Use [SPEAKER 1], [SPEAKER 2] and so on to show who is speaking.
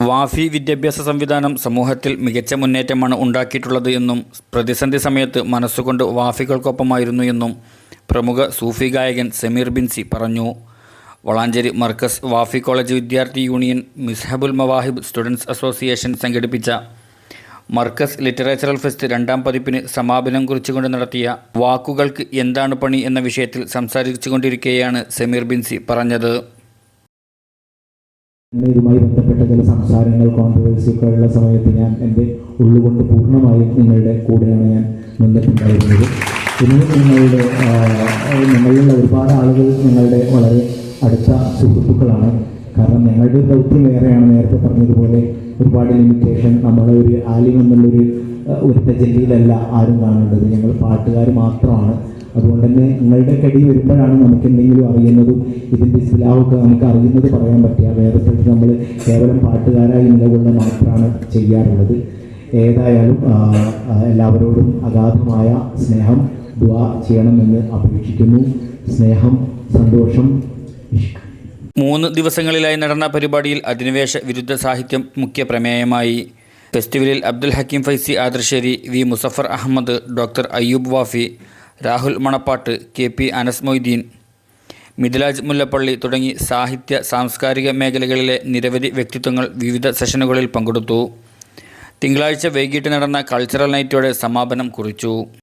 [SPEAKER 1] വാഫി വിദ്യാഭ്യാസ സംവിധാനം സമൂഹത്തിൽ മികച്ച മുന്നേറ്റമാണ് ഉണ്ടാക്കിയിട്ടുള്ളത് എന്നും പ്രതിസന്ധി സമയത്ത് മനസ്സുകൊണ്ട് വാഫികൾക്കൊപ്പമായിരുന്നു എന്നും പ്രമുഖ സൂഫി ഗായകൻ സമീർ ബിൻസി പറഞ്ഞു. വളാഞ്ചേരി മർക്കസ് വാഫി കോളേജ് വിദ്യാർത്ഥി union Misbahul Mawahib students association സംഘടിപ്പിച്ച മർക്കസ് ലിറ്ററേച്ചറൽ ഫെസ്റ്റ് രണ്ടാം പതിപ്പിന് സമാപനം കുറിച്ചുകൊണ്ട് നടത്തിയ വാക്കുകൾക്ക് എന്താണ് പണി എന്ന വിഷയത്തിൽ സംസാരിച്ചുകൊണ്ടിരിക്കെയാണ് സമീർ ബിൻസി പറഞ്ഞത്.
[SPEAKER 2] ഇതുമായി ബന്ധപ്പെട്ട ചില സംസാരങ്ങൾ കോൺട്രവേഴ്സിയൊക്കെ ഉള്ള സമയത്ത് ഞാൻ എന്റെ ഉള്ളുകൊണ്ട് പൂർണമായും നിങ്ങളുടെ കൂടെയാണ് ഞാൻ നിന്നിട്ടുണ്ടായിരുന്നത്. ഇനി നിങ്ങളുടെ നിങ്ങളിലുള്ള ഒരുപാട് ആളുകൾ നിങ്ങളുടെ വളരെ അടുത്ത സുഹൃത്തുക്കളാണ്. കാരണം ഞങ്ങളുടെ ദൗത്യം വേറെയാണ്. നേരത്തെ പറഞ്ഞതുപോലെ ഒരുപാട് ലിമിറ്റേഷൻ നമ്മളെ ഒരു ആലിം എന്നുള്ളൊരു ഒരു തജല്ലിയിലല്ല ആരും കാണേണ്ടത്. ഞങ്ങൾ പാട്ടുകാർ മാത്രമാണ്. അതുകൊണ്ട് തന്നെ നിങ്ങളുടെ കടി വരുമ്പോഴാണ് നമുക്ക് എന്തെങ്കിലും അറിയുന്നതും ഇതിന്റെ ഇസ്ലാമൊക്കെ നമുക്ക് അറിയുന്നത് പറയാൻ പറ്റുക. വേദത്തിൽ നമ്മൾ കേവലം പാട്ടുകാരായി നിലകൊള്ള മാത്രമാണ് ചെയ്യാറുള്ളത്. ഏതായാലും എല്ലാവരോടും അഗാധമായ സ്നേഹം ദുആ ചെയ്യണമെന്ന് അപേക്ഷിക്കുന്നു. സ്നേഹം സന്തോഷം
[SPEAKER 1] മൂന്ന് ദിവസങ്ങളിലായി നടന്ന പരിപാടിയിൽ അധിനിവേശ വിരുദ്ധ സാഹിത്യം മുഖ്യ പ്രമേയമായി. ഫെസ്റ്റിവലിൽ Abdul Hakeem Faizy Adasseri V Muzaffar Ahmed doctor Ayyub Wafy Rahul Manappattu K P Anas Moideen Mithilaj Mullappally തുടങ്ങി സാഹിത്യ സാംസ്കാരിക മേഖലകളിലെ നിരവധി വ്യക്തിത്വങ്ങൾ വിവിധ സെഷനുകളിൽ പങ്കെടുത്തു. തിങ്കളാഴ്ച വൈകിട്ട് നടന്ന കൾച്ചറൽ നൈറ്റോടെ സമാപനം കുറിച്ചു.